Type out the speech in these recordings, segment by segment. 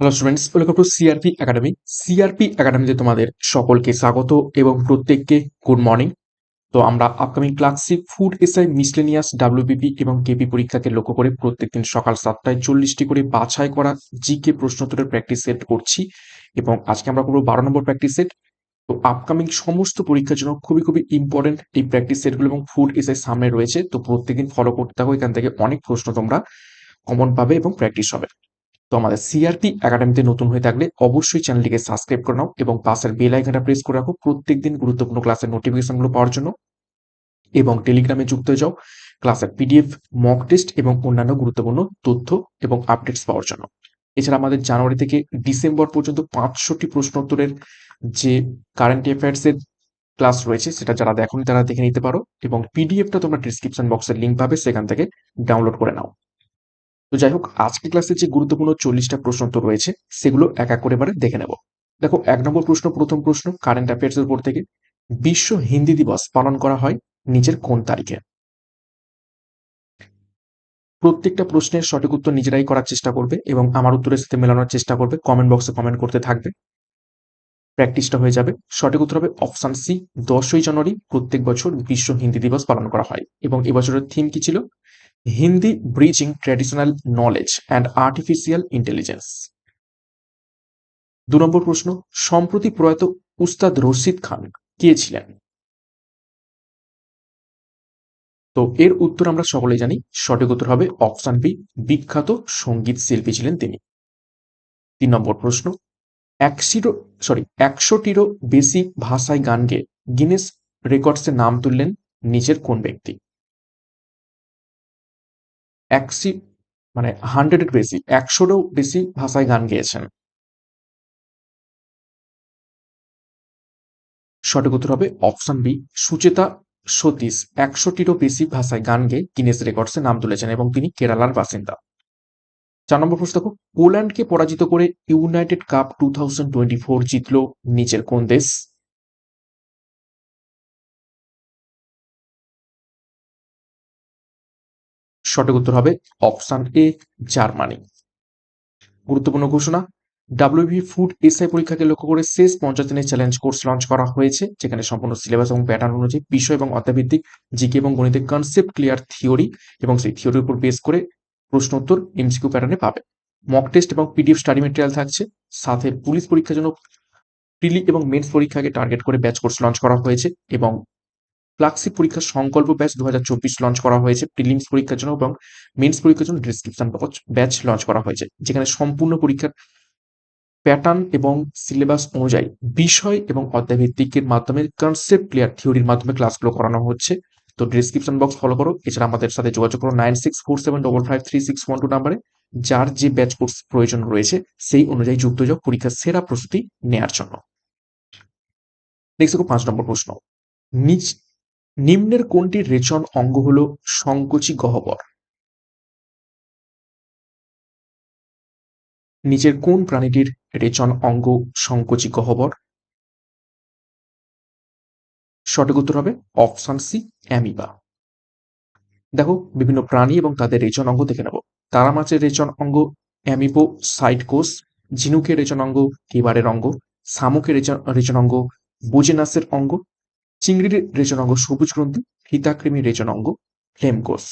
Hello students welcome to CRP academy CRP একাডেমিতে তোমাদের সকলকে স্বাগত এবং প্রত্যেককে গুড মর্নিং তো আমরা upcoming clerkship food SI miscellaneous WBP এবং কেপি পরীক্ষাকে লক্ষ্য করে প্রত্যেকদিন সকাল সাতটায় চল্লিশটি করে বাছাই করা জিকে প্রশ্নোত্তরের প্র্যাকটিস সেট করছি এবং আজকে আমরা করব বারো নম্বর প্র্যাকটিস সেট তো আপকামিং সমস্ত পরীক্ষার জন্য খুবই খুবই ইম্পর্টেন্ট এই প্র্যাকটিস সেটগুলো এবং ফুড এসআই সামনে রয়েছে। তো প্রত্যেকদিন ফলো করতে থাকো, এখান থেকে অনেক প্রশ্ন তোমরা কমন পাবে এবং প্র্যাকটিস হবে। তো আমাদের সিআরপি একাডেমিতে নতুন হয়ে থাকলে অবশ্যই চ্যানেলটিকে সাবস্ক্রাইব করে নাও এবং পাশের বেল আইকনটা প্রেস করে রাখো প্রত্যেকদিন গুরুত্বপূর্ণ ক্লাসের নোটিফিকেশনগুলো পাওয়ার জন্য এবং টেলিগ্রামে যুক্ত হয়ে যাও ক্লাসের পিডিএফ মক টেস্ট এবং অন্যান্য গুরুত্বপূর্ণ তথ্য এবং আপডেটস পাওয়ার জন্য। এছাড়া আমাদের জানুয়ারি থেকে ডিসেম্বর পর্যন্ত পাঁচশোটি প্রশ্নোত্তরের যে কারেন্ট অ্যাফেয়ার্সের ক্লাস রয়েছে সেটা যারা দেখনি তারা দেখে নিতে পারো এবং পিডিএফটা তোমরা ডিসক্রিপশন বক্সের লিঙ্ক পাবে সেখান থেকে ডাউনলোড করে নাও। তো যাই হোক আজকে ক্লাসে যে গুরুত্বপূর্ণ চল্লিশটা প্রশ্ন তো রয়েছে, সেগুলো এক এক করে এবারে দেখে নেব। দেখো, এক নম্বর প্রশ্ন, প্রথম প্রশ্ন কারেন্ট অ্যাফেয়ার্স এর উপর থেকে, বিশ্ব হিন্দি দিবস পালন করা হয় নিজের কোন তারিখে? প্রত্যেকটা প্রশ্নের সঠিক উত্তর নিজেরাই করার চেষ্টা করবে এবং আমার উত্তরের সাথে মেলানোর চেষ্টা করবে কমেন্ট বক্সে কমেন্ট করতে থাকবে। প্র্যাকটিসটা হয়ে যাবে। সঠিক উত্তর হবে অপশন সি দশই জানুয়ারি প্রত্যেক বছর বিশ্ব হিন্দি দিবস পালন করা হয় এবং এবছরের থিম কি ছিল? Hindi bridging traditional knowledge and artificial intelligence দু নম্বর প্রশ্ন, সম্প্রতি প্রয়াত উস্তাদ রশিদ খান কে ছিলেন? তো এর উত্তর আমরা সকলেই জানি, সঠিক উত্তর হবে অপশন বি, বিখ্যাত সংগীত শিল্পী ছিলেন তিনি। তিন নম্বর প্রশ্ন, একশিরো সরি একশোটিরও বেশি ভাষায় গান গেয়ে গিনেস রেকর্ডসে নাম তুললেন নিচের কোন ব্যক্তি? একশি মানে হান্ড্রেডের বেশি, একশোরও বেশি ভাষায় গান গেয়েছেন। সঠিক উত্তর হবে অপশন বি সুচেতা সতীশ। একশোটিরও বেশি ভাষায় গান গেয়ে গিনেস রেকর্ডসে নাম তুলেছেন এবং তিনি কেরালার বাসিন্দা। চার নম্বর প্রশ্ন দেখো, পোল্যান্ডকে পরাজিত করে United Cup two thousand twenty four জিতল নিচের কোন দেশ? সঠিক উত্তর হবে অপশন এ, জার্মানি। গুরুত্বপূর্ণ ঘোষণা ডাব্লিউবি ফুড এসআই পরীক্ষাকে লক্ষ্য করে শেষ পঞ্চাশ দিনের চ্যালেঞ্জ কোর্স লঞ্চ করা হয়েছে, যেখানে সম্পূর্ণ সিলেবাস এবং প্যাটার্ন অনুযায়ী বিষয় এবং অধ্যাভিত্তিক জিকে এবং গণিতের কনসেপ্ট ক্লিয়ার থিওরি এবং সেই থিওরির উপর বেস করে প্রশ্ন উত্তর এমসিকিউ প্যাটার্নে পাবে। মক টেস্ট এবং পিডিএফ স্টাডি মেটেরিয়াল থাকছে, সাথে পুলিশ পরীক্ষার জন্য প্রিলি এবং মেন্স পরীক্ষাকে টার্গেট করে ব্যাচ কোর্স লঞ্চ করা হয়েছে এবং ফ্লাক্সি পরীক্ষার সংকল্প ব্যাচ দু হাজার চব্বিশ লঞ্চ করা হয়েছে। প্রিলিমস পরীক্ষার জন্য এবং মেন্স পরীক্ষার জন্য ডিসক্রিপশন ব্যাচ লঞ্চ করা হয়েছে। যেখানে সম্পূর্ণ পরীক্ষার প্যাটার্ন এবং সিলেবাস অনুযায়ী বিষয় এবং অধ্যায়ভিত্তিকের মাধ্যমে কনসেপ্ট ক্লিয়ার থিওরির মাধ্যমে ক্লাসগুলো করানো হচ্ছে। তো ডিসক্রিপশন বক্স ফলো করো। এছাড়া আমাদের সাথে যোগাযোগ করো nine six four seven double five three six one two নাম্বারে। যার যে ব্যাচ কোর্স প্রয়োজন রয়েছে, সেই অনুযায়ী যুক্ত যোগ পরীক্ষার সেরা প্রস্তুতি নেয়ার জন্য। নেক্সট পাঁচ নম্বর প্রশ্ন। নিচ নিম্নের কোনটির রেচন অঙ্গ হল সংকোচী গহ্বর? নিচের কোন প্রাণীটির রেচন অঙ্গ সংকোচী গহ্বর? সঠিক উত্তর হবে অপশন সি, অ্যামিবা। দেখো, বিভিন্ন প্রাণী এবং তাদের রেচন অঙ্গ দেখে নেব। তারা মাছের রেচন অঙ্গ অ্যামিবো সাইড কোষ ঝিনুকের রেচন অঙ্গ, কিবারের অঙ্গ, শামুকের রেচন অঙ্গ, বোজেনাসের অঙ্গ চিংড়ির রেচন অঙ্গ সবুজ গ্রন্থি ফিতাকৃমি রেচন অঙ্গ ফ্লেমকোষ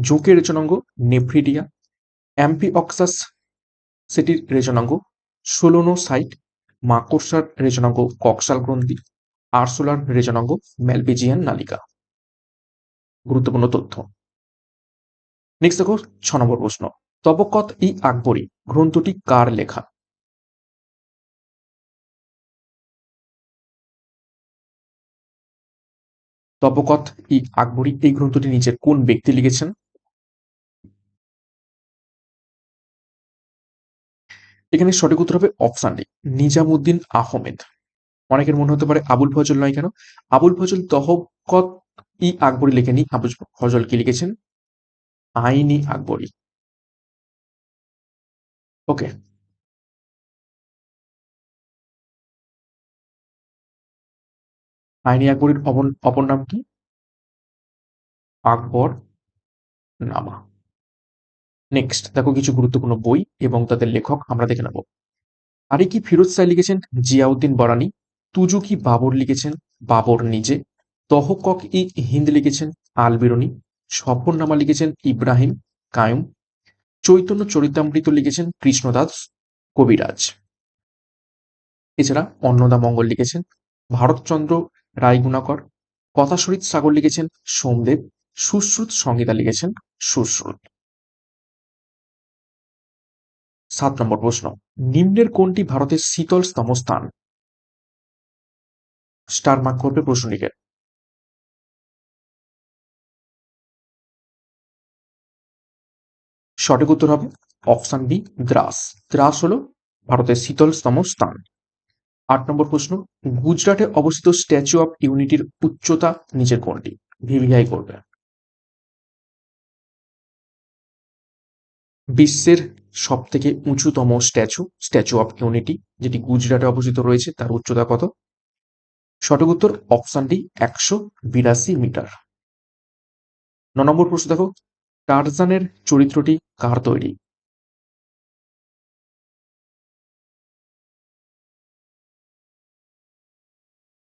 জোকের রেচন অঙ্গ, নেফ্রিডিয়া। অ্যাম্পিঅক্সাস সেটির রেচনাঙ্গ সোলোনোসাইট। মাকড়সার রেচনাঙ্গ কক্সাল গ্রন্থি। আরসোলার রেচনাঙ্গ ম্যালপিজিয়ান নালিকা। গুরুত্বপূর্ণ তথ্য। নেক্সট দেখো, ছ নম্বর প্রশ্ন। তবকত ই আকবরী, গ্রন্থটি কার লেখা? তবকত ই আকবরী এই গ্রন্থটি নিচের কোন ব্যক্তি লিখেছেন? এখানে সঠিক উত্তর হবে অপশান ডি, নিজামুদ্দিন আহমেদ। অনেকের মনে হতে পারে আবুল ফজল নয় কেন? আবুল ফজল তহকত ই আকবরী লেখেনি আবুল ফজল কি লিখেছেন? আইনি আকবরী। ওকে। আইনি আকবরীর অপর নাম কি? আকবর নামা। নেক্সট দেখো কিছু গুরুত্বপূর্ণ বই এবং তাদের লেখক, আমরা দেখে নেব। আরিকি ফিরোজ শাহ লিখেছেন জিয়াউদ্দিন বরানি, তুজুকি বাবর লিখেছেন বাবর নিজে, তহকক ই হিন্দ লিখেছেন আল বিরনি সফরনামা লিখেছেন ইব্রাহিম কায়ুম, চৈতন্য চরিতামৃত লিখেছেন কৃষ্ণদাস কবিরাজ। এছাড়া অন্নদা মঙ্গল লিখেছেন ভারতচন্দ্র রায়গুণাকর কথাশরীত সাগর লিখেছেন সোমদেব, সুশ্রুত সংহিতা লিখেছেন সুশ্রুত সাত নম্বর প্রশ্ন, নিম্নের কোনটি ভারতের শীতলতম স্থান স্টার মার্ক করবে প্রশ্নটিকে। সঠিক উত্তর হবে অপশন বি, দ্রাস। দ্রাস হলো ভারতের শীতলতম স্থান আট নম্বর প্রশ্ন, গুজরাটে অবস্থিত স্ট্যাচু অফ ইউনিটির উচ্চতা নিচের কোনটি? ভিভিআই করবে। বিশ্বের সব থেকে উঁচুতম স্ট্যাচু স্ট্যাচু অফ ইউনিটি যেটি গুজরাটে অবস্থিত রয়েছে, তার উচ্চতা কত? সঠিক উত্তর অপশন ডি একশো বিরাশি মিটার। ন নম্বর প্রশ্ন দেখো টারজানের চরিত্রটি কার তৈরি?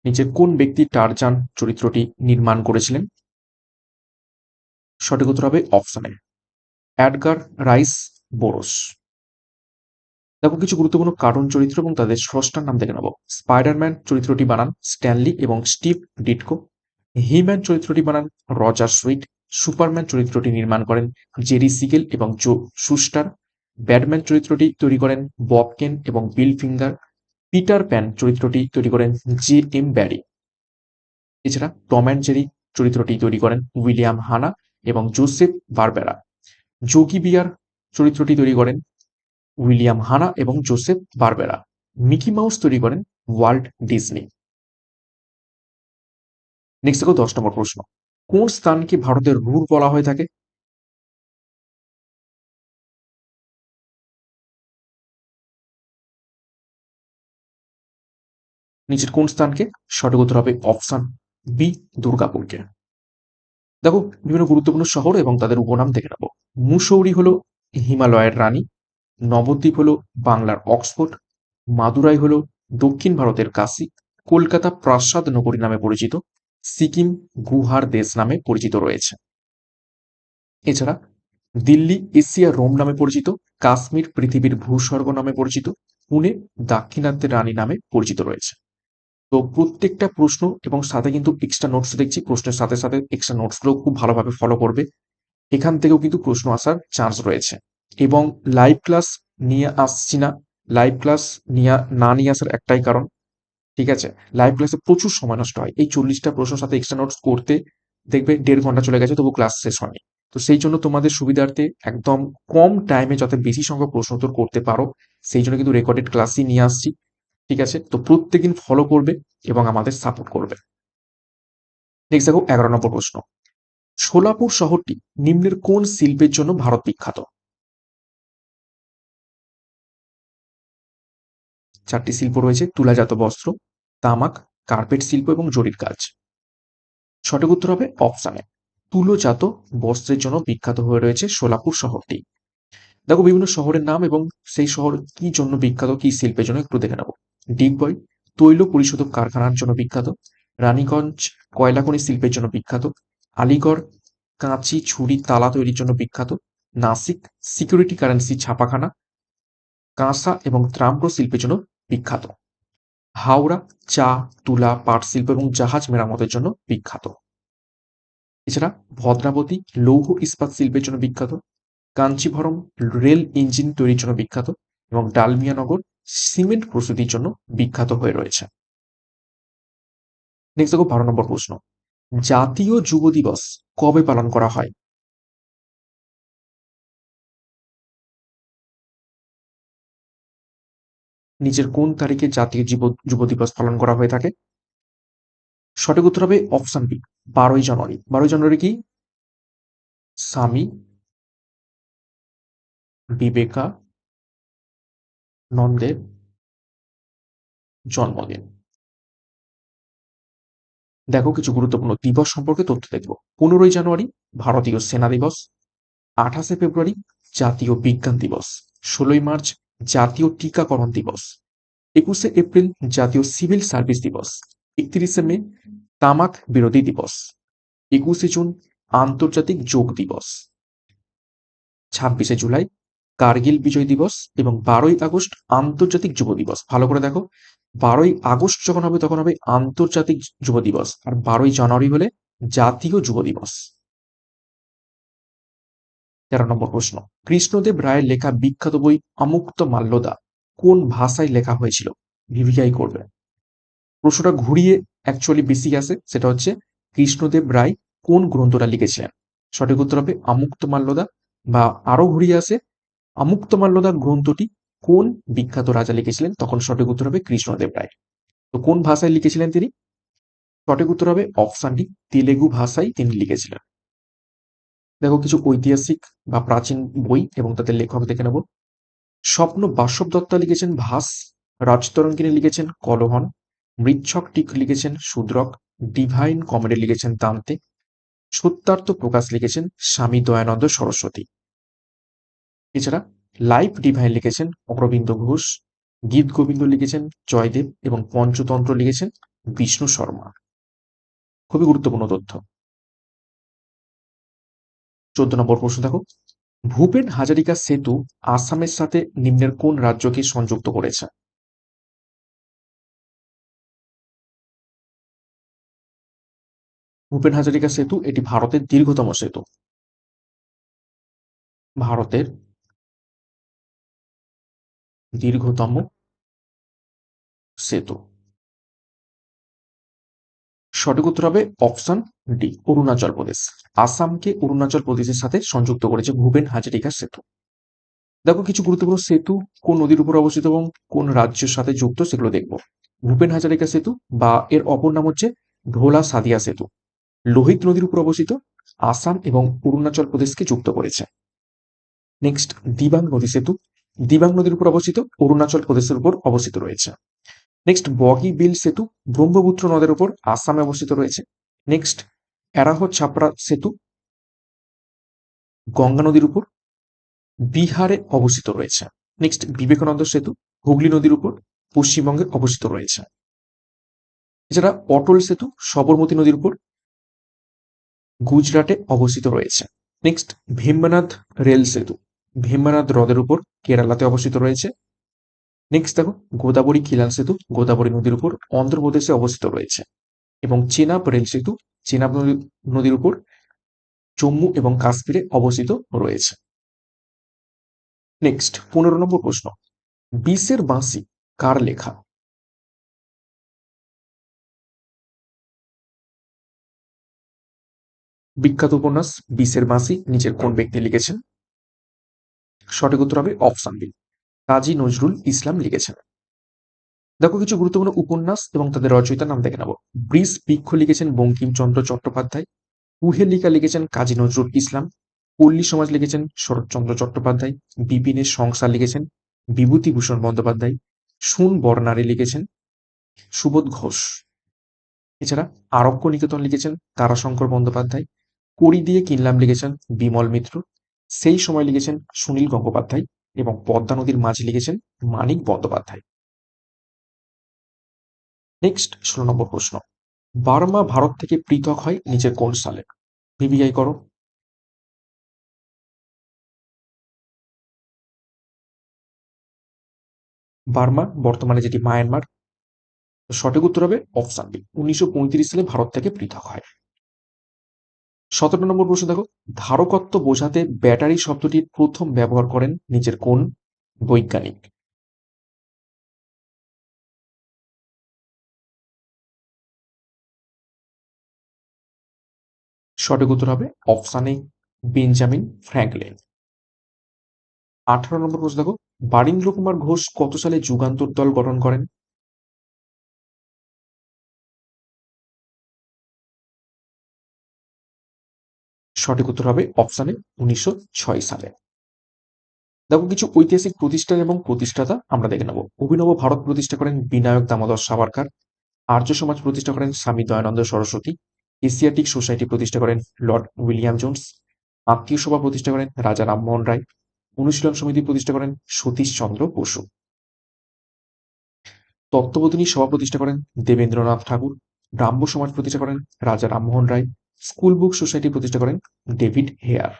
নিচে কোন ব্যক্তি টারজান চরিত্রটি নির্মাণ করেছিলেন? সঠিক উত্তর হবে অপশনে অ্যাডগার রাইস বোরস। দেখো, কিছু গুরুত্বপূর্ণ কার্টুন চরিত্র এবং তাদের স্রষ্টার নাম দেখে নেব। স্পাইডারম্যান চরিত্রটি বানান স্ট্যানলি এবং স্টিভ ডিটকো। হিম্যান চরিত্রটি বানান রজার সুইট। সুপারম্যান চরিত্রটি নির্মাণ করেন জেরি সিগেল এবং জো সুস্টার। ব্যাটম্যান চরিত্রটি তৈরি করেন ববকেন এবং বিল ফিঙ্গার। পিটার প্যান চরিত্রটি তৈরি করেন জে এম ব্যারি এছাড়া টম অ্যান্ড জেরি চরিত্রটি তৈরি করেন উইলিয়াম হানা এবং জোসেফ বারবেরা যোগী বিয়ার চরিত্রটি তৈরি করেন উইলিয়াম হানা এবং জোসেফ বারবেরা মিকি মাউস তৈরি করেন ওয়ার্ল্ড ডিজনি নেক্সট দেখো দশ নম্বর প্রশ্ন। কোন স্থানকে ভারতের রুর বলা হয়ে থাকে? নিচের কোন স্থানকে? সঠিক উত্তর হবে অপশন বি, দুর্গাপুরকে। দেখো, বিভিন্ন গুরুত্বপূর্ণ শহর এবং তাদের উপনাম দেখে নেব। মুসৌরি হলো হিমালয়ের রানী, নবদ্বীপ হলো বাংলার অক্সফোর্ড, মাদুরাই হলো দক্ষিণ ভারতের কাশী, কলকাতা প্রাসাদ নগরী নামে পরিচিত, সিকিম গুহার দেশ নামে পরিচিত রয়েছে। এছাড়া দিল্লি, এশিয়া, রোম নামে পরিচিত, কাশ্মীর পৃথিবীর ভূস্বর্গ নামে পরিচিত, পুনে দাক্ষিণাত্যের রানী নামে পরিচিত রয়েছে। তো প্রত্যেকটা প্রশ্ন এবং সাথে কিন্তু এক্সট্রা নোটস দেখছি, প্রশ্নের সাথে সাথে এক্সট্রা নোটসগুলো খুব ভালোভাবে ফলো করবে। এখান থেকেও কিন্তু প্রশ্ন আসার চান্স রয়েছে। এবং লাইভ ক্লাস নিয়ে আসছি না। লাইভ ক্লাস নিয়ে, না নিয়ে আসার একটাই কারণ, ঠিক আছে? লাইভ ক্লাসে প্রচুর সময় নষ্ট হয়। এই চল্লিশটা প্রশ্নের সাথে এক্সট্রা নোটস করতে দেখবে দেড় ঘণ্টা চলে গেছে, তবু ক্লাস শেষ হয়নি। তো সেই জন্য তোমাদের সুবিধার্থে একদম কম টাইমে যাতে বেশি সংখ্যক প্রশ্ন উত্তর করতে পারো, সেই জন্য কিন্তু রেকর্ডেড ক্লাসই নিয়ে আসছি। ঠিক আছে? তো প্রত্যেকদিন ফলো করবে এবং আমাদের সাপোর্ট করবে। নেক্সট দেখো, এগারো নম্বর প্রশ্ন। সোলাপুর শহরটি নিম্নের কোন শিল্পের জন্য ভারত বিখ্যাত? চারটি শিল্প রয়েছে, তুলাজাত বস্ত্র, তামাক, কার্পেট শিল্প এবং জরির কাজ। সঠিক উত্তর হবে অপশানে তুলোজাত বস্ত্রের জন্য বিখ্যাত হয়ে রয়েছে সোলাপুর শহরটি। দেখো, বিভিন্ন শহরের নাম এবং সেই শহর কি জন্য বিখ্যাত, কি শিল্পের জন্য একটু দেখে নেব। ডিগবয় তৈল পরিশোধক কারখানার জন্য বিখ্যাত, রানীগঞ্জ কয়লাখনি শিল্পের জন্য বিখ্যাত, আলিগড় কাঁচি ছুরি তালা তৈরির জন্য বিখ্যাত, নাসিক সিকিউরিটি কারেন্সি ছাপাখানা, কাঁসা এবং ত্রাম্র শিল্পের জন্য বিখ্যাত। হাওড়া চা, তুলা, পাট শিল্প এবং জাহাজ মেরামতের জন্য বিখ্যাত। এছাড়া ভদ্রাবতী লৌহ ইস্পাত শিল্পের জন্য বিখ্যাত, কাঞ্চিভরম রেল ইঞ্জিন তৈরির জন্য বিখ্যাত এবং ডালমিয়ানগর সিমেন্ট প্রস্তুতির জন্য বিখ্যাত হয়ে রয়েছে। নেক্সট দেখো বারো নম্বর প্রশ্ন। জাতীয় যুব দিবস কবে পালন করা হয়? নিচের কোন তারিখে জাতীয় যুব যুব দিবস পালন করা হয়ে থাকে? সঠিক উত্তর হবে অপশন বি, বারোই জানুয়ারি। বারোই জানুয়ারি কি? স্বামী বিবেকা নন্দের জন্মদিন। দেখো কিছু গুরুত্বপূর্ণ দিবস সম্পর্কে তথ্য দেখব। পনেরোই জানুয়ারি, ভারতীয় সেনা দিবস। আঠাশে ফেব্রুয়ারি, জাতীয় বিজ্ঞান দিবস। ষোলোই মার্চ, জাতীয় টিকাকরণ দিবস। একুশে এপ্রিল, জাতীয় সিভিল সার্ভিস দিবস। একত্রিশে মে, তামাক বিরোধী দিবস। একুশে জুন, আন্তর্জাতিক যোগ দিবস। ছাব্বিশে জুলাই কার্গিল বিজয় দিবস এবং বারোই আগস্ট আন্তর্জাতিক যুব দিবস। ভালো করে দেখো, বারোই আগস্ট যখন হবে তখন হবে আন্তর্জাতিক যুব দিবস আর বারোই জানুয়ারি হলে জাতীয় যুব দিবস। তেরো নম্বর প্রশ্ন, কৃষ্ণদেব রায়ের লেখা বিখ্যাত বই আমুক্ত মাল্যদা কোন ভাষায় লেখা হয়েছিল? ভিভিআই করবে। প্রশ্নটা ঘুরিয়ে অ্যাকচুয়ালি বেশি আসে সেটা হচ্ছে কৃষ্ণদেব রায় কোন গ্রন্থটা লিখেছিলেন সঠিক উত্তর হবে আমুক্ত মাল্যদা বা আরও ঘুরিয়ে আসে আমুক্ত মাল্যদা গ্রন্থটি কোন বিখ্যাত রাজা লিখেছিলেন? তখন সঠিক উত্তর হবে কৃষ্ণদেব রায়। তো কোন ভাষায় লিখেছিলেন তিনি? সঠিক উত্তর হবে অপশানটি তেলেগু ভাষায় তিনি লিখেছিলেন। দেখো, কিছু ঐতিহাসিক বা প্রাচীন বই এবং তাদের লেখক দেখে নেব। স্বপ্ন বাসব দত্তা লিখেছেন ভাস রাজতরঙ্গিনী লিখেছেন কলহন, মৃচ্ছক টিক লিখেছেন শূদ্রক ডিভাইন কমেডি লিখেছেন তান্তে সত্যার্থ প্রকাশ লিখেছেন স্বামী দয়ানন্দ সরস্বতী। এছাড়া লাইফ ডিভাইন লিখেছেন অরবিন্দ ঘোষ, গীত গোবিন্দ লিখেছেন জয়দেব এবং পঞ্চতন্ত্র লিখেছেন বিষ্ণু শর্মা। খুবই গুরুত্বপূর্ণ তথ্য। চোদ্দ নম্বর প্রশ্ন দেখো। ভূপেন হাজারিকা সেতু আসামের সাথে নিম্নের কোন রাজ্যকে সংযুক্ত করেছে? ভূপেন হাজারিকা সেতু এটি ভারতের দীর্ঘতম সেতু। ভারতের দীর্ঘতম সেতু। সঠিক উত্তর হবে অপশন ডি, অরুণাচল প্রদেশ। আসামকে অরুণাচল প্রদেশের সাথে সংযুক্ত করেছে ভূপেন হাজারিকা সেতু। দেখো কিছু গুরুত্বপূর্ণ সেতু, কোন নদীর উপর অবস্থিত এবং কোন রাজ্যের সাথে যুক্ত সেগুলো দেখব। ভূপেন হাজারিকা সেতু বা এর অপর নাম হচ্ছে ঢোলা সাদিয়া সেতু। লোহিত নদীর উপর অবস্থিত, আসাম এবং অরুণাচল প্রদেশকে যুক্ত করেছে। নেক্সট, দিবাং নদী সেতু। দিবাং নদীর উপর অবস্থিত অরুণাচল প্রদেশের উপর অবস্থিত রয়েছে। নেক্সট বগি বিল সেতু ব্রহ্মপুত্র নদের উপর আসামে অবস্থিত রয়েছে। নেক্সট এরাহ ছাপড়া সেতু গঙ্গা নদীর উপর বিহারে অবস্থিত রয়েছে। নেক্সট বিবেকানন্দ সেতু হুগলি নদীর উপর পশ্চিমবঙ্গে অবস্থিত রয়েছে। এছাড়া অটল সেতু সবরমতী নদীর উপর গুজরাটে অবস্থিত রয়েছে। নেক্সট ভীমনাথ রেল সেতু ভীমনাথ হ্রদের উপর কেরালাতে অবস্থিত রয়েছে। নেক্সট দেখো, গোদাবরী খিলান সেতু, গোদাবরী নদীর উপর অন্ধ্রপ্রদেশে অবস্থিত রয়েছে এবং চেনাব রেল সেতু, চেনাব নদীর উপর জম্মু এবং কাশ্মীরে অবস্থিত রয়েছে। নেক্সট পনেরো নম্বর প্রশ্ন, বিশের বাঁশি কার লেখা? বিখ্যাত উপন্যাস, বিশের বাঁশি, নিচের কোন ব্যক্তি লিখেছেন? সঠিক উত্তর হবে অপশন বি কাজী নজরুল ইসলাম লিখেছেন। দেখো, কিছু গুরুত্বপূর্ণ উপন্যাস এবং তাদের রচয়িতার নাম দেখে নেব। ব্রিজ বৃক্ষ লিখেছেন বঙ্কিমচন্দ্র চট্টোপাধ্যায়। কুহেলিকা লিখেছেন কাজী নজরুল ইসলাম। পল্লী সমাজ লিখেছেন শরৎচন্দ্র চট্টোপাধ্যায়। বিপিনের সংসার লিখেছেন বিভূতিভূষণ বন্দ্যোপাধ্যায়। সুন বর্ণারে লিখেছেন সুবোধ ঘোষ। এছাড়া আরক্য নিকেতন লিখেছেন তারাশঙ্কর বন্দ্যোপাধ্যায়। কড়ি দিয়ে কিনলাম লিখেছেন বিমল মিত্র। সেই সময় লিখেছেন সুনীল গঙ্গোপাধ্যায় এবং পদ্মা নদীর মাঝে লিখেছেন মানিক বন্দ্যোপাধ্যায়। নেক্সট ষোলো নম্বর প্রশ্ন। বার্মা ভারত থেকে পৃথক হয় নিচের কোন সালে? ভিভিআই করো। বার্মা, বর্তমানে যেটি মায়ানমার। সঠিক উত্তর হবে অপশান বি। উনিশশো পঁয়ত্রিশ সালে ভারত থেকে পৃথক হয়। সতেরো নম্বর প্রশ্ন দেখো। ধারকত্ব বোঝাতে ব্যাটারি শব্দটির প্রথম ব্যবহার করেন নিজের কোন বৈজ্ঞানিক? সঠিক উত্তর হবে অপশানে বেঞ্জামিন ফ্র্যাঙ্কলিন। আঠারো নম্বর প্রশ্ন দেখো বারীন্দ্র কুমার ঘোষ কত সালে যুগান্তর দল গঠন করেন? সঠিক উত্তর হবে অপশানে উনিশশো ছয় সালে। দেখো, কিছু ঐতিহাসিক প্রতিষ্ঠান এবং প্রতিষ্ঠাতা আমরা দেখে নেব। অভিনব ভারত প্রতিষ্ঠা করেন বিনায়ক দামোদর সাভারকার, আর্য সমাজ প্রতিষ্ঠা করেন স্বামী দয়ানন্দ সরস্বতী, এশিয়াটিক সোসাইটি প্রতিষ্ঠা করেন লর্ড উইলিয়াম জোন্স, আত্মীয় সভা প্রতিষ্ঠা করেন রাজা রামমোহন রায়, অনুশীলন সমিতি প্রতিষ্ঠা করেন সতীশচন্দ্র বসু। তত্ত্ববোধিনী সভা প্রতিষ্ঠা করেন দেবেন্দ্রনাথ ঠাকুর ব্রাহ্ম সমাজ প্রতিষ্ঠা করেন Raja Rammohan Roy School Book Society প্রতিষ্ঠা করেন ডেভিড হেয়ার।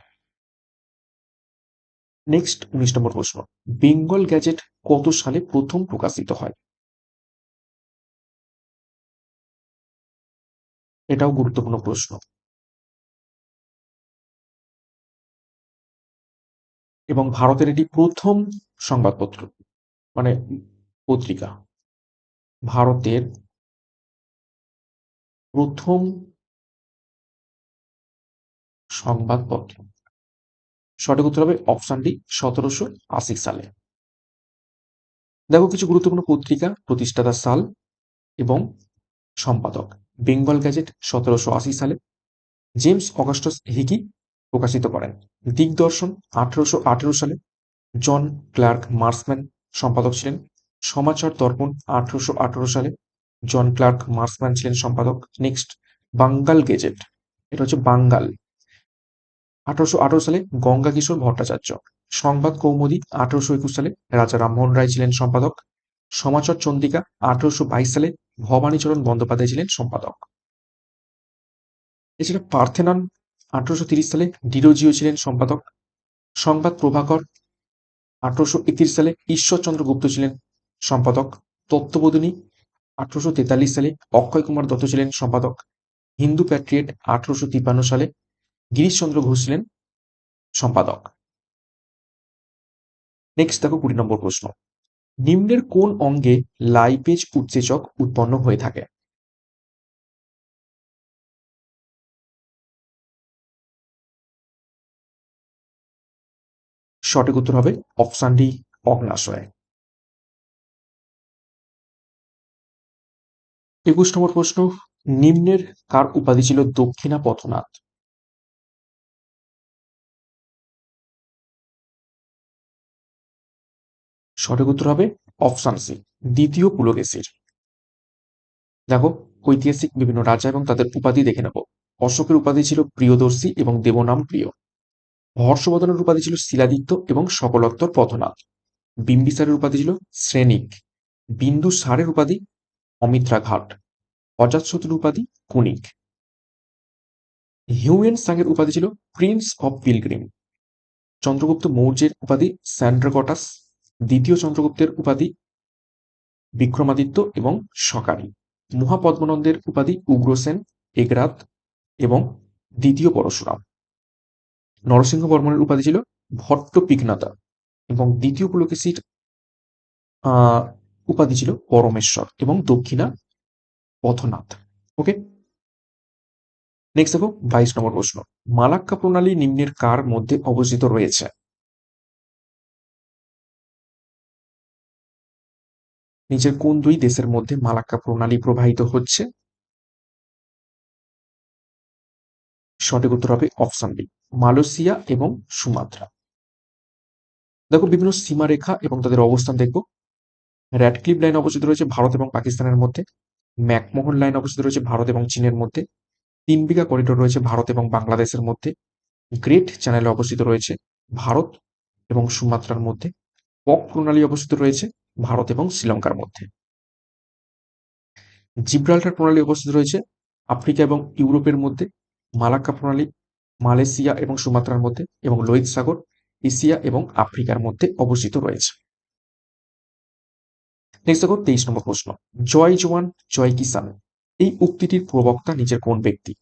নেক্সট উনিশ নম্বর প্রশ্ন, বেঙ্গল গ্যাজেট কত সালে প্রথম প্রকাশিত হয়? এটাও গুরুত্বপূর্ণ প্রশ্ন। এবং ভারতের এটি প্রথম সংবাদপত্র মানে পত্রিকা। ভারতের প্রথম সংবাদপত্র। সঠিক উত্তর হবে অপশন ডি সতেরোশো আশি সালে। দেখো, কিছু গুরুত্বপূর্ণ পত্রিকা, প্রতিষ্ঠাতা সাল এবং সম্পাদক। বেঙ্গল গ্যাজেট, সতেরোশো আশি সালে। জেমস অগাস্টাস হিকি প্রকাশিত করেন। দিগদর্শন, আঠারোশো আঠেরো সালে। জন ক্লার্ক মার্সম্যান সম্পাদক ছিলেন। সমাচার দর্পণ, আঠারোশো আঠেরো সালে। জন ক্লার্ক মার্সম্যান ছিলেন সম্পাদক। নেক্সট, বাঙ্গাল গেজেট এটা হচ্ছে বাঙ্গাল। আঠারোশো আঠারো সালে গঙ্গা কিশোর ভট্টাচার্য। সংবাদ কৌমুদী আঠারোশো একুশ সালে রাজা রামমোহন রায় ছিলেন সম্পাদক। সমাচার চন্দিকা আঠারোশো বাইশ সালে ভবানীচরণ বন্দ্যোপাধ্যায় ছিলেন সম্পাদক। এছাড়া পার্থেনন আঠারোশো তিরিশ সালে ডিরোজিও ছিলেন সম্পাদক। সংবাদ প্রভাকর আঠারোশো একত্রিশ সালে ঈশ্বরচন্দ্র গুপ্ত ছিলেন সম্পাদক। তত্ত্ববোধিনী আঠারোশো তেতাল্লিশ সালে অক্ষয় কুমার দত্ত ছিলেন সম্পাদক। হিন্দু প্যাট্রিয়েট আঠারোশো তিপ্পান্ন সালে গিরিশচন্দ্র ঘোষ ছিলেন সম্পাদক। নেক্সট দেখো কুড়ি নম্বর প্রশ্ন। নিম্নের কোন অঙ্গে লাইপেজ উৎসেচক উৎপন্ন হয়ে থাকে? সঠিক উত্তর হবে অপশন ডি, অগ্নাশয়। একুশ নম্বর প্রশ্ন, নিম্নের কার উপাধি ছিল দক্ষিণা পথনাথ সঠিক উত্তর হবে অপশন সি, দ্বিতীয় পুলকেশীর দেখো ঐতিহাসিক বিভিন্ন রাজা এবং তাদের উপাধি দেখে নেব। অশোকের উপাধি ছিল প্রিয়দর্শী এবং দেবনাম প্রিয়। হর্ষবর্ধনের উপাধি ছিল শিলাদিত্য এবং সকলোত্তর পথনাথ বিম্বিসারের উপাধি ছিল শ্রেণিক। বিন্দু সারের উপাধি অমিত্রা ঘাট অজাতশত্রুর উপাধি কুনিক হিউয়েন সাংয়ের উপাধি ছিল প্রিন্স অফ পিলগ্রিম। চন্দ্রগুপ্ত মৌর্যের উপাধি স্যান্ড্রাকটাস দ্বিতীয় চন্দ্রগুপ্তের উপাধি বিক্রমাদিত্য এবং সকারী। মহাপদ্মনন্দের উপাধি উগ্রসেন এগরাত এবং দ্বিতীয় পরশুরাম। নরসিংহ বর্মনের উপাধি ছিল ভট্ট পিঘ্নাতা এবং দ্বিতীয় পুলকেশীর উপাধি ছিল পরমেশ্বর এবং দক্ষিণা পথনাথ। ওকে? নেক্সট দেখো বাইশ নম্বর প্রশ্ন। মালাক্কা প্রণালী নিম্নের কার মধ্যে অবস্থিত রয়েছে? নিচের কোন দুই দেশের মধ্যে মালাক্কা প্রণালী প্রবাহিত হচ্ছে? সঠিক উত্তর হবে অপশন বি মালয়েশিয়া এবং সুমাত্রা। দেখো বিভিন্ন সীমারেখা এবং তাদের অবস্থান দেখব। র্যাডক্লিপ লাইন অবস্থিত রয়েছে ভারত এবং পাকিস্তানের মধ্যে। ম্যাকমোহন লাইন অবস্থিত রয়েছে ভারত এবং চীনের মধ্যে। তিন বিঘা করিডোর রয়েছে ভারত এবং বাংলাদেশের মধ্যে। গ্রেট চ্যানেলে অবস্থিত রয়েছে ভারত এবং সুমাত্রার মধ্যে। পক প্রণালী অবস্থিত রয়েছে ভারত এবং শ্রীলঙ্কার মধ্যে। জিব্রাল্টার প্রণালী অবস্থিত রয়েছে আফ্রিকা এবং ইউরোপের মধ্যে, মালাক্কা প্রণালী, মালয়েশিয়া এবং সুমাত্রার মধ্যে এবং লোহিত সাগর, এশিয়া এবং আফ্রিকার মধ্যে অবস্থিত রয়েছে। নেক্সট তেইশ নম্বর প্রশ্ন। জয় জওয়ান, জয় কিষান এই উক্তিটির প্রবক্তা নিজের কোন ব্যক্তি?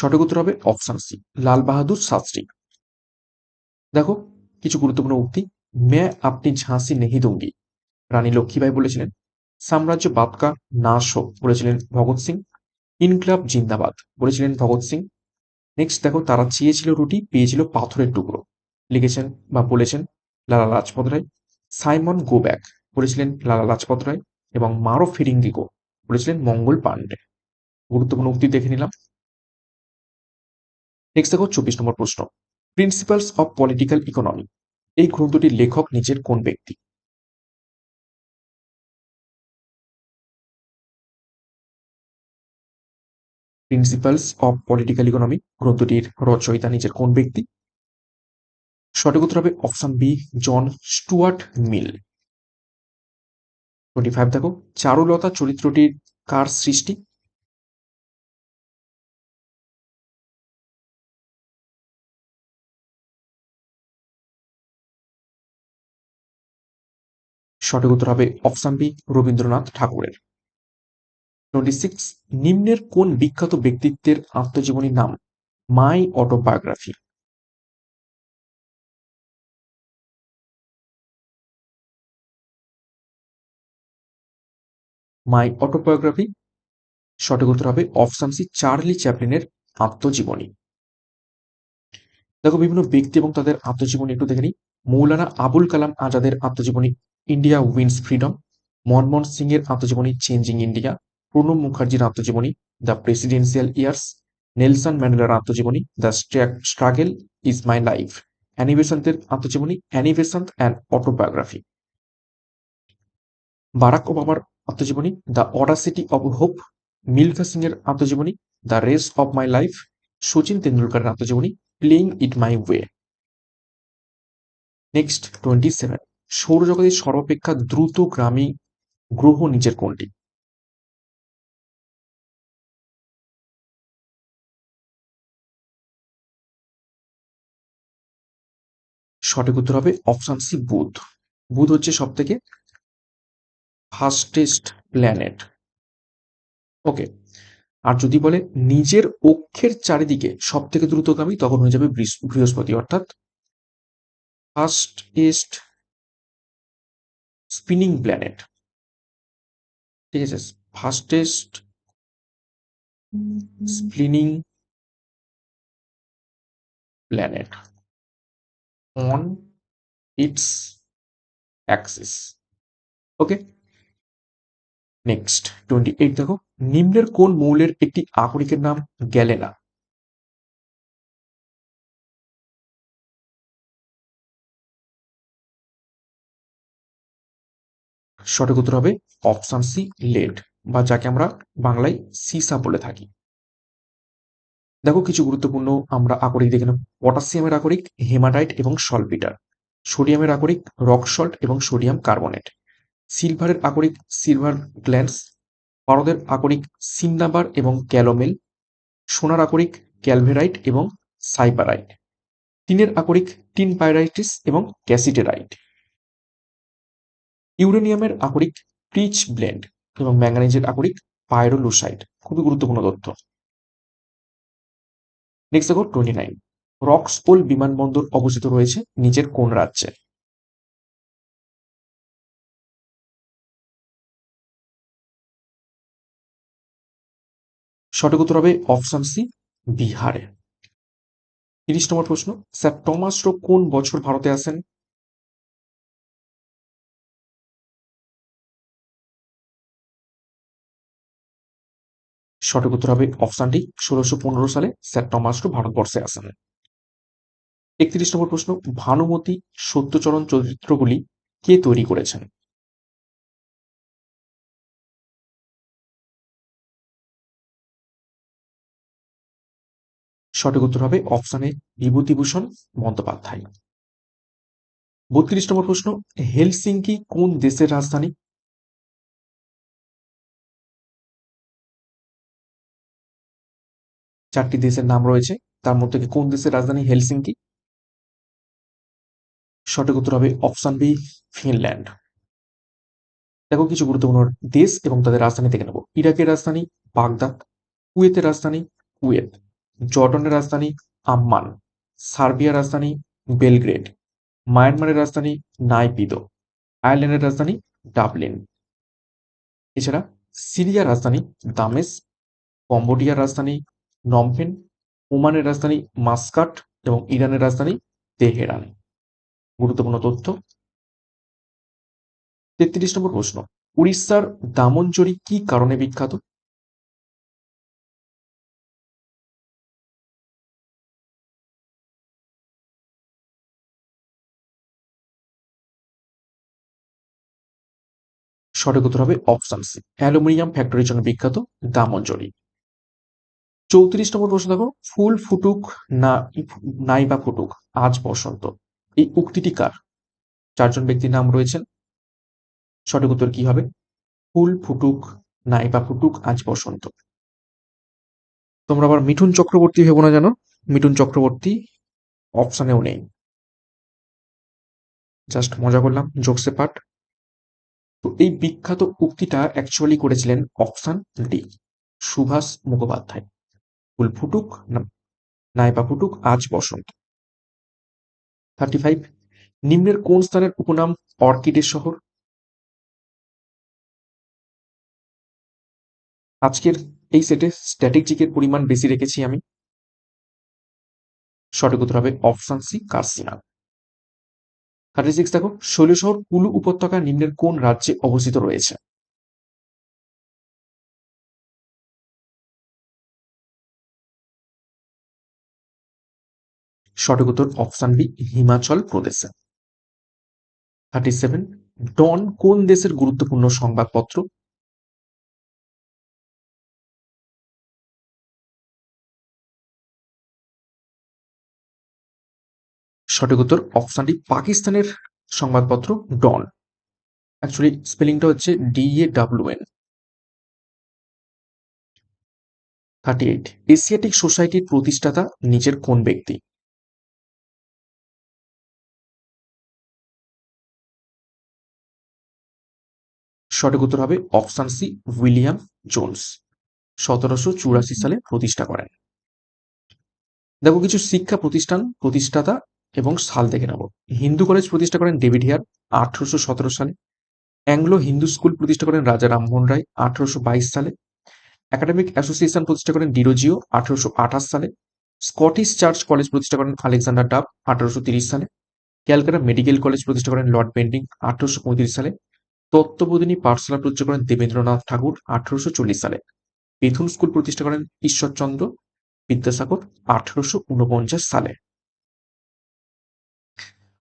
সঠিক উত্তর হবে অপশন সি লাল বাহাদুর শাস্ত্রী। দেখো, কিছু গুরুত্বপূর্ণ উক্তি। মে আপনি ঝাঁসি নেহি দঙ্গি। রানী লক্ষ্মীবাই বলেছিলেন, সাম্রাজ্য বাপকা নাশ হোক বলেছিলেন ভগৎ সিং। ইনকলাব জিন্দাবাদ বলেছিলেন ভগৎ সিং। নেক্সট দেখো, তারা চেয়েছিল রুটি, পেয়েছিল পাথরের টুকরো। লিখেছেন বা বলেছেন Lala Lajpat Rai. Simon go back বলেছিলেন লালা লাজপত রায় এবং মারো ফিরিঙ্গিকো বলেছিলেন মঙ্গল পান্ডে গুরুত্বপূর্ণ উক্তি দেখে নিলাম। নেক্সট দেখো চব্বিশ নম্বর প্রশ্ন। প্রিন্সিপালস অফ পলিটিক্যাল ইকোনমি এই গ্রন্থটির লেখক নিজের কোন ব্যক্তি? প্রিন্সিপালস অফ পলিটিক্যাল ইকোনমি গ্রন্থটির রচয়িতা নিজের কোন ব্যক্তি? সঠিক উত্তর হবে option B John Stuart Mill twenty five দেখো, চারুলতা চরিত্রটির কার সৃষ্টি? সঠিক উত্তর হবে অপশন বি, রবীন্দ্রনাথ ঠাকুরের। টোয়েন্টি সিক্স, নিম্নের কোন বিখ্যাত ব্যক্তিত্বের আত্মজীবনীর নাম? মাই অটোবায়োগ্রাফি। মাই অটোবায়োগ্রাফি, সঠিক উত্তর হবে অপশন সি, চার্লি চ্যাপলিনের আত্মজীবনী। দেখো, বিভিন্ন ব্যক্তি এবং তাদের আত্মজীবনী একটু দেখে নিই। মৌলানা আবুল কালাম আজাদের আত্মজীবনী India wins freedom Manmohan Singh এর আত্মজীবনী চেঞ্জিং ইন্ডিয়া প্রণব মুখার্জির আত্মজীবনী দ্য প্রেসিডেন্সিয়াল ইয়ার্স নেলসন ম্যান্ডেলার আত্মজীবনী the struggle is my life অ্যানিবেশন্তের আত্মজীবনী Annie Besant and autobiography Barack ওবামার আত্মজীবনী the audacity of hope Milkha Singh এর আত্মজীবনী the race of my life Sachin তেন্ডুলকরের আত্মজীবনী playing it my way next twenty seven সৌরজগতের সর্বাপেক্ষা দ্রুতগ্রামী গ্রহ নিচের কোনটি? সঠিক উত্তর হবে অপশন সি, বুধ। বুধ হচ্ছে সব থেকে ফাস্টেস্ট প্ল্যানেট। ওকে, আর যদি বলে নিজের অক্ষের চারিদিকে সব থেকে দ্রুতগামী, তখন হয়ে যাবে বৃহস্পতি, অর্থাৎ ফাস্টেস্ট স্পিনিং প্ল্যানেট। ঠিক আছে, fastest spinning planet on its axis. Okay, next, twenty eight, দেখো, নিম্নের কোন মৌলের একটি আকরিকের নাম গ্যালেনা সঠিক উত্তর হবে অপশন সি লেড বা যাকে আমরা বাংলায় সিসা বলে থাকি। দেখো কিছু গুরুত্বপূর্ণ আমরা আকরিক দেখে পটাশিয়ামের আকরিক হেমাটাইট এবং সলপিটার সোডিয়ামের আকরিক রক সল্ট এবং সোডিয়াম কার্বনেট সিলভারের আকরিক সিলভার গ্ল্যান্স পারদের আকরিক সিন্নাবার এবং ক্যালোমেল সোনার আকরিক ক্যালভেরাইট এবং সাইপারাইট টিনের আকরিক টিন পাইরাইটিস এবং ক্যাসিটেরাইট ইউরেনিয়ামের আকরিক প্রিচ ব্লেন্ড এবং ম্যাঙ্গানিজের আকরিক পাইরোলুসাইড, খুবই গুরুত্বপূর্ণ তথ্য। নেক্সট দেখো টোয়েন্টি নাইন রক্সপোল বিমানবন্দর অবস্থিত রয়েছে নিজের কোন রাজ্যে? সঠিক উত্তর হবে অপশন সি, বিহারে। তিরিশ নম্বর প্রশ্ন, স্যার, টমাস রো কোন বছর ভারতে আসেন? সঠিক উত্তর হবে অপশন ডি ষোলোশো পনেরো সালে স্যার টমাস রো ভারতবর্ষে আসেন। একত্রিশ নম্বর প্রশ্ন, ভানুমতি সত্যচরণ চরিত্রগুলি কে তৈরি করেছেন? সঠিক উত্তর হবে অপশন বিভূতিভূষণ বন্দ্যোপাধ্যায়। বত্রিশ নম্বর প্রশ্ন, হেলসিঙ্কি কোন দেশের রাজধানী চারটি দেশের নাম রয়েছে। তার মধ্যে কোন দেশের রাজধানী হেলসিঙ্কি? সঠিক উত্তর হবে অপশন বি, ফিনল্যান্ড। দেখো কিছু গুরুত্বপূর্ণ দেশ এবং তাদের রাজধানী থেকে নেব। ইরাকের রাজধানী বাগদাদ, কুয়েতের রাজধানী কুয়েত, জর্ডনের রাজধানী আম্মান, সার্বিয়ার রাজধানী বেলগ্রেড, মায়ানমারের রাজধানী নাইপিদো, আয়ারল্যান্ডের রাজধানী ডাবলিন। এছাড়া সিরিয়ার রাজধানী দামেস কম্বোডিয়ার রাজধানী নমপেন ওমানের রাজধানী মাস্কাট এবং ইরানের রাজধানী তেহরান। গুরুত্বপূর্ণ তথ্য। তেত্রিশ নম্বর প্রশ্ন, উড়িষ্যার দামনজরি কি কারণে বিখ্যাত? সঠিক উত্তর হবে অপশন সি, অ্যালুমিনিয়াম ফ্যাক্টরির জন্য বিখ্যাত দামনজরি। চৌত্রিশ নম্বর প্রশ্ন দেখো, ফুল ফুটুক না, নাই বা ফুটুক, আজ বসন্ত, এই উক্তিটি কার? চারজন ব্যক্তির নাম রয়েছেন। সঠিক উত্তর কি হবে? ফুল ফুটুক, নাই বা ফুটুক, আজ বসন্ত। তোমরা আবার মিঠুন চক্রবর্তী ভেবো না জানো? মিঠুন চক্রবর্তী অপশানেও নেই। জাস্ট মজা করলাম, জোকসে পাঠ তো এই বিখ্যাত উক্তিটা অ্যাকচুয়ালি করেছিলেন অপশান ডি, সুভাষ মুখোপাধ্যায়। ফুল ফুটুক নাই বা ফুটুক আজ বসন্ত। থার্টি ফাইভ নিম্নের কোন স্থানের উপনাম অর্কিডের শহর? আজকের এই সেটে স্ট্যাটিক জিকের পরিমাণ বেশি রেখেছি আমি। সঠিক উত্তর হবে অপশন সি কার্সিনা থার্টি সিক্স দেখো, শৈলশহর কুলু উপত্যকা নিম্নের কোন রাজ্যে অবস্থিত রয়েছে? সঠিক উত্তর অপশন বি হিমাচল প্রদেশে। থার্টি সেভেন ডন কোন দেশের গুরুত্বপূর্ণ সংবাদপত্র? সঠিক উত্তর অপশনটি পাকিস্তানের সংবাদপত্র ডন অ্যাকচুয়ালি স্পেলিংটা হচ্ছে D A W N thirty eight Asiatic সোসাইটির প্রতিষ্ঠাতা, নিজের কোন ব্যক্তি? সঠিক উত্তর হবে অপশান সি, উইলিয়াম জোন্স। সতেরোশো চুরাশি সালে প্রতিষ্ঠা করেন। দেখো, কিছু শিক্ষা প্রতিষ্ঠান, প্রতিষ্ঠাতা এবং সাল দেখে নেব। হিন্দু কলেজ প্রতিষ্ঠা করেন ডেভিড হিয়ার আঠারোশো সতেরো সালে। অ্যাংলো হিন্দু স্কুল প্রতিষ্ঠা করেন রাজা রামমোহন রায় আঠারোশো বাইশ সালে। একাডেমিক অ্যাসোসিয়েশন প্রতিষ্ঠা করেন ডিরোজিও আঠারোশো আঠাশ সালে। স্কটিশ চার্চ কলেজ প্রতিষ্ঠা করেন আলেকজান্ডার ডাব আঠারোশো তিরিশ সালে। ক্যালকাটা মেডিকেল কলেজ প্রতিষ্ঠা করেন লর্ড বেন্ডিং আঠারোশো পঁয়ত্রিশ সালে। তত্ত্ববোধিনী পাঠশালা প্রতিষ্ঠা করেন দেবেন্দ্রনাথ ঠাকুর আঠারোশো চল্লিশ সালে। বেথুন স্কুল প্রতিষ্ঠা করেন ঈশ্বরচন্দ্র বিদ্যাসাগর আঠারোশো উনপঞ্চাশ সালে।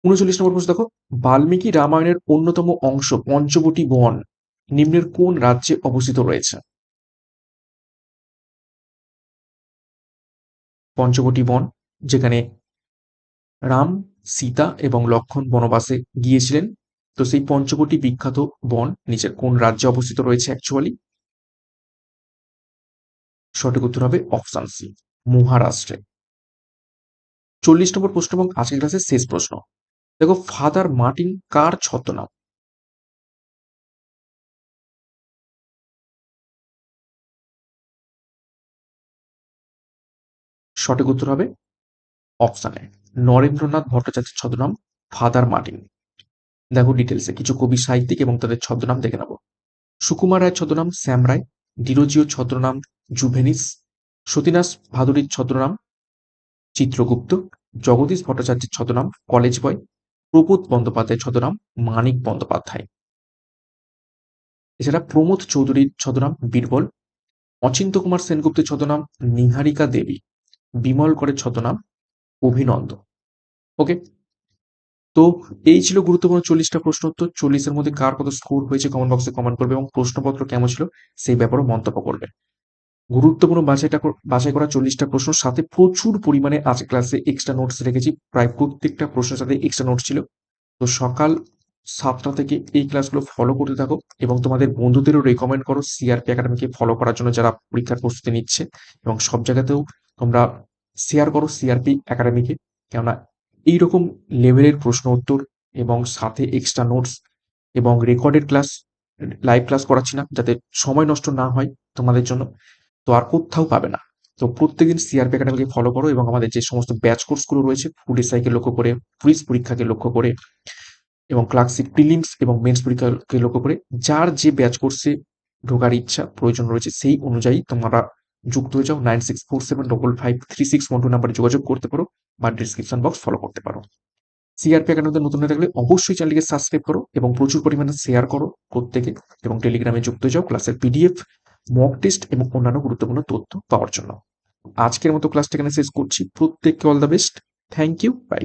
উনচল্লিশ নম্বর প্রশ্ন দেখো, বাল্মীকি রামায়ণের অন্যতম অংশ পঞ্চবটি বন নিম্নের কোন রাজ্যে অবস্থিত রয়েছে? পঞ্চবটি বন, যেখানে রাম, সীতা এবং লক্ষণ বনবাসে গিয়েছিলেন। তো সেই পঞ্চবটি বিখ্যাত বন নিচের কোন রাজ্যে অবস্থিত রয়েছে অ্যাকচুয়ালি সঠিক উত্তর হবে অপশান সি মহারাষ্ট্রে। চল্লিশ নম্বর প্রশ্ন এবং আজকের ক্লাসের শেষ প্রশ্ন। দেখো, ফাদার মার্টিন কার ছদ্মনাম সঠিক উত্তর হবে অপশানে নরেন্দ্রনাথ ভট্টাচার্যের ছদ্মনাম ফাদার মার্টিন। দেখো ডিটেলসে কিছু কবি সাহিত্যিক এবং তাদের ছদ্মনাম দেখে নেব সুকুমার রায়ের ছদ্মনাম শ্যাম রায়, ডিরোজিও ছদ্মনাম, জুভেনিস, সতীনাথ ভাদুরীর ছদ্মনাম, চিত্রগুপ্ত, জগদীশ ভট্টাচার্যের ছদ্মনাম, কলেজ বয়, প্রবোধ বন্দ্যোপাধ্যায়ের ছদ্মনাম, মানিক বন্দ্যোপাধ্যায়। এছাড়া প্রমোদ চৌধুরীর ছদ্মনাম, বীরবল, অচিন্ত কুমার সেনগুপ্তের ছদ্মনাম, নিহারিকা দেবী, বিমল করের ছদ্মনাম, অভিনন্দ। ওকে? তো এই ছিল গুরুত্বপূর্ণ চল্লিশটা প্রশ্ন উত্তর। চল্লিশের মধ্যে কার কত স্কোর হয়েছে কমেন্ট বক্সে কমেন্ট করবে এবং প্রশ্নপত্র কেমন ছিল সেই ব্যাপারেও মন্তব্য করবে। গুরুত্বপূর্ণ বাছাইটা বাছাই করা চল্লিশটা প্রশ্ন, সাথে প্রচুর পরিমাণে আজ ক্লাসে এক্সট্রা নোটস রেখেছি, প্রায় প্রত্যেকটা প্রশ্নের সাথে এক্সট্রা নোটস ছিল। তো সকাল সাতটা থেকে এই ক্লাসগুলো ফলো করতে থাকো এবং তোমাদের বন্ধুদেরও রেকমেন্ড করো সিআরপি একাডেমিকে ফলো করার জন্য যারা পরীক্ষার প্রস্তুতি নিচ্ছে এবং সব জায়গাতেও তোমরা শেয়ার করো সিআরপি একাডেমিকে কেননা এইরকম লেভেলের প্রশ্ন উত্তর এবং সাথে এক্সট্রা নোটস এবং রেকর্ডেড ক্লাস লাইভ ক্লাস করাচ্ছি না, যাতে সময় নষ্ট না হয় তোমাদের জন্য। তো আর কোথাও পাবে না। তো প্রত্যেকদিন সিআরপি একাডেমিকে ফলো করো এবং আমাদের যে সমস্ত ব্যাচ কোর্সগুলো রয়েছে ফুড সাইকে লক্ষ্য করে পুলিশ পরীক্ষাকে লক্ষ্য করে এবং ক্লাসিক প্রিলিমস এবং মেন্স পরীক্ষাকে লক্ষ্য করে, যার যে ব্যাচ কোর্সে ঢোকার ইচ্ছা, প্রয়োজন রয়েছে, সেই অনুযায়ী তোমরা যুক্ত হয়ে যাও nine six four seven double five three six one two নাম্বারে যোগাযোগ করতে পারো বা ডিসক্রিপশন বক্স ফলো করতে পারো। সিআরপি একাডেমিতে নতুন হয়ে থাকলে অবশ্যই চ্যানেলকে সাবস্ক্রাইব করো এবং প্রচুর পরিমাণে শেয়ার করো প্রত্যেকে এবং টেলিগ্রামে যুক্ত হয়ে যাও ক্লাসের পিডিএফ মক টেস্ট এবং অন্যান্য গুরুত্বপূর্ণ তথ্য পাওয়ার জন্য। আজকের মতো ক্লাসটা এখানে শেষ করছি। প্রত্যেককে all the best thank you bye